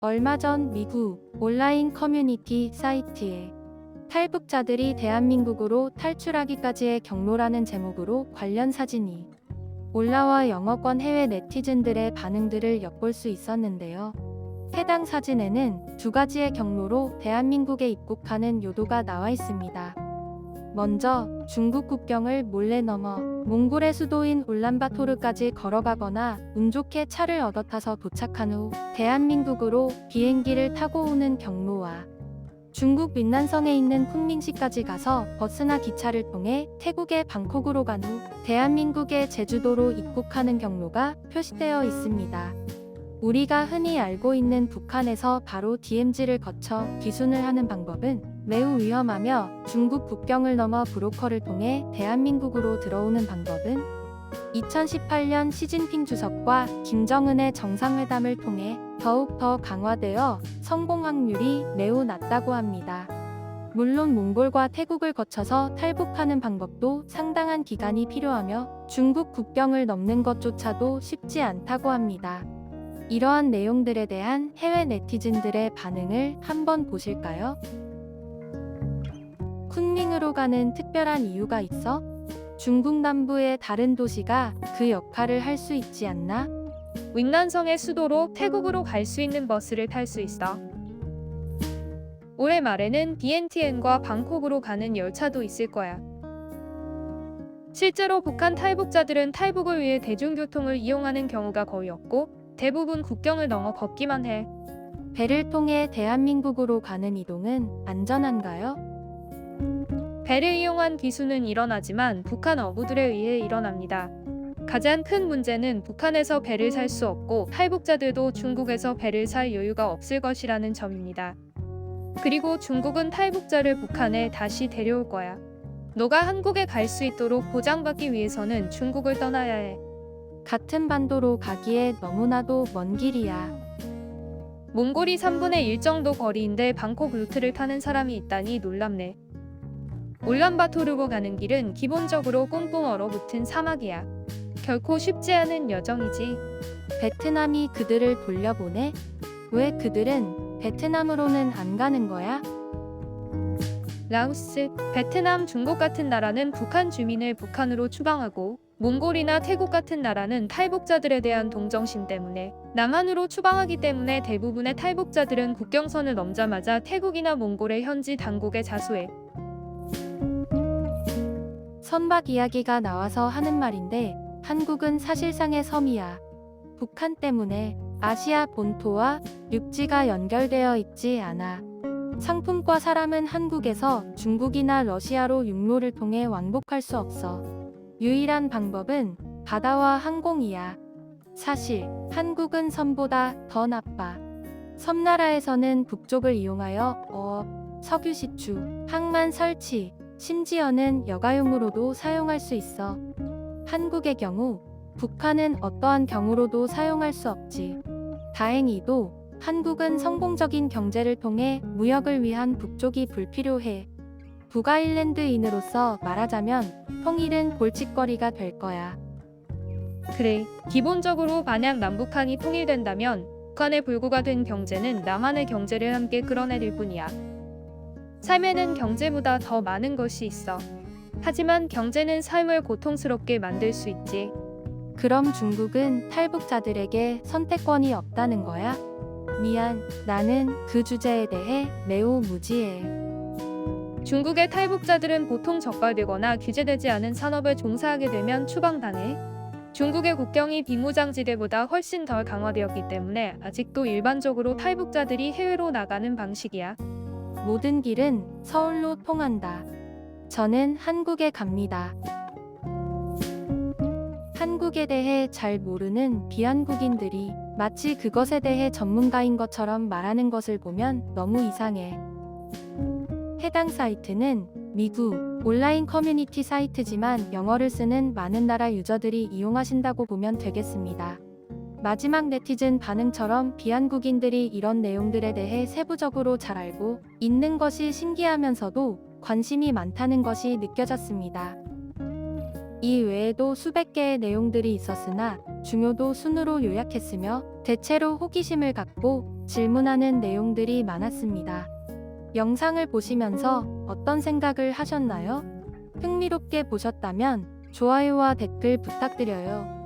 얼마 전 미국 온라인 커뮤니티 사이트에 탈북자들이 대한민국으로 탈출하기까지의 경로라는 제목으로 관련 사진이 올라와 영어권 해외 네티즌들의 반응들을 엿볼 수 있었는데요. 해당 사진에는 두 가지의 경로로 대한민국에 입국하는 요도가 나와 있습니다. 먼저 중국 국경을 몰래 넘어 몽골의 수도인 울란바토르까지 걸어가거나 운 좋게 차를 얻어 타서 도착한 후 대한민국으로 비행기를 타고 오는 경로와 중국 민난성에 있는 쿤밍시까지 가서 버스나 기차를 통해 태국의 방콕으로 간 후 대한민국의 제주도로 입국하는 경로가 표시되어 있습니다. 우리가 흔히 알고 있는 북한에서 바로 DMZ를 거쳐 귀순을 하는 방법은 매우 위험하며 중국 국경을 넘어 브로커를 통해 대한민국으로 들어오는 방법은 2018년 시진핑 주석과 김정은의 정상회담을 통해 더욱 더 강화되어 성공 확률이 매우 낮다고 합니다. 물론 몽골과 태국을 거쳐서 탈북하는 방법도 상당한 기간이 필요하며 중국 국경을 넘는 것조차도 쉽지 않다고 합니다. 이러한 내용들에 대한 해외 네티즌들의 반응을 한번 보실까요? 쿤밍으로 가는 특별한 이유가 있어? 중국 남부의 다른 도시가 그 역할을 할 수 있지 않나? 윈난성의 수도로 태국으로 갈 수 있는 버스를 탈 수 있어. 올해 말에는 비엔티엔과 방콕으로 가는 열차도 있을 거야. 실제로 북한 탈북자들은 탈북을 위해 대중교통을 이용하는 경우가 거의 없고 대부분 국경을 넘어 걷기만 해. 배를 통해 대한민국으로 가는 이동은 안전한가요? 배를 이용한 기수는 일어나지만 북한 어부들에 의해 일어납니다. 가장 큰 문제는 북한에서 배를 살 수 없고 탈북자들도 중국에서 배를 살 여유가 없을 것이라는 점입니다. 그리고 중국은 탈북자를 북한에 다시 데려올 거야. 너가 한국에 갈 수 있도록 보장받기 위해서는 중국을 떠나야 해. 같은 반도로 가기에 너무나도 먼 길이야. 몽골이 3분의 1 정도 거리인데 방콕 루트를 타는 사람이 있다니 놀랍네. 울란바토르로 가는 길은 기본적으로 꽁꽁 얼어붙은 사막이야. 결코 쉽지 않은 여정이지. 베트남이 그들을 돌려보내? 왜 그들은 베트남으로는 안 가는 거야? 라오스, 베트남, 중국 같은 나라는 북한 주민을 북한으로 추방하고 몽골이나 태국 같은 나라는 탈북자들에 대한 동정심 때문에 남한으로 추방하기 때문에 대부분의 탈북자들은 국경선을 넘자마자 태국이나 몽골의 현지 당국에 자수해. 선박 이야기가 나와서 하는 말인데 한국은 사실상의 섬이야. 북한 때문에 아시아 본토와 육지가 연결되어 있지 않아. 상품과 사람은 한국에서 중국이나 러시아로 육로를 통해 왕복할 수 없어. 유일한 방법은 바다와 항공이야. 사실 한국은 섬보다 더 나빠. 섬나라에서는 북쪽을 이용하여 어업, 석유 시추, 항만 설치, 심지어는 여가용으로도 사용할 수 있어. 한국의 경우 북한은 어떠한 경우로도 사용할 수 없지. 다행히도 한국은 성공적인 경제를 통해 무역을 위한 북쪽이 불필요해. 북아일랜드인으로서 말하자면 통일은 골칫거리가 될 거야. 그래, 기본적으로 만약 남북한이 통일된다면 북한의 불구가 된 경제는 남한의 경제를 함께 끌어내릴 뿐이야. 삶에는 경제보다 더 많은 것이 있어. 하지만 경제는 삶을 고통스럽게 만들 수 있지. 그럼 중국은 탈북자들에게 선택권이 없다는 거야? 미안, 나는 그 주제에 대해 매우 무지해. 중국의 탈북자들은 보통 적발되거나 규제되지 않은 산업에 종사하게 되면 추방당해. 중국의 국경이 비무장지대보다 훨씬 덜 강화되었기 때문에 아직도 일반적으로 탈북자들이 해외로 나가는 방식이야. 모든 길은 서울로 통한다. 저는 한국에 갑니다. 한국에 대해 잘 모르는 비한국인들이 마치 그것에 대해 전문가인 것처럼 말하는 것을 보면 너무 이상해. 해당 사이트는 미국 온라인 커뮤니티 사이트지만 영어를 쓰는 많은 나라 유저들이 이용하신다고 보면 되겠습니다. 마지막 네티즌 반응처럼 비한국인들이 이런 내용들에 대해 세부적으로 잘 알고 있는 것이 신기하면서도 관심이 많다는 것이 느껴졌습니다. 이 외에도 수백 개의 내용들이 있었으나 중요도 순으로 요약했으며 대체로 호기심을 갖고 질문하는 내용들이 많았습니다. 영상을 보시면서 어떤 생각을 하셨나요? 흥미롭게 보셨다면 좋아요와 댓글 부탁드려요.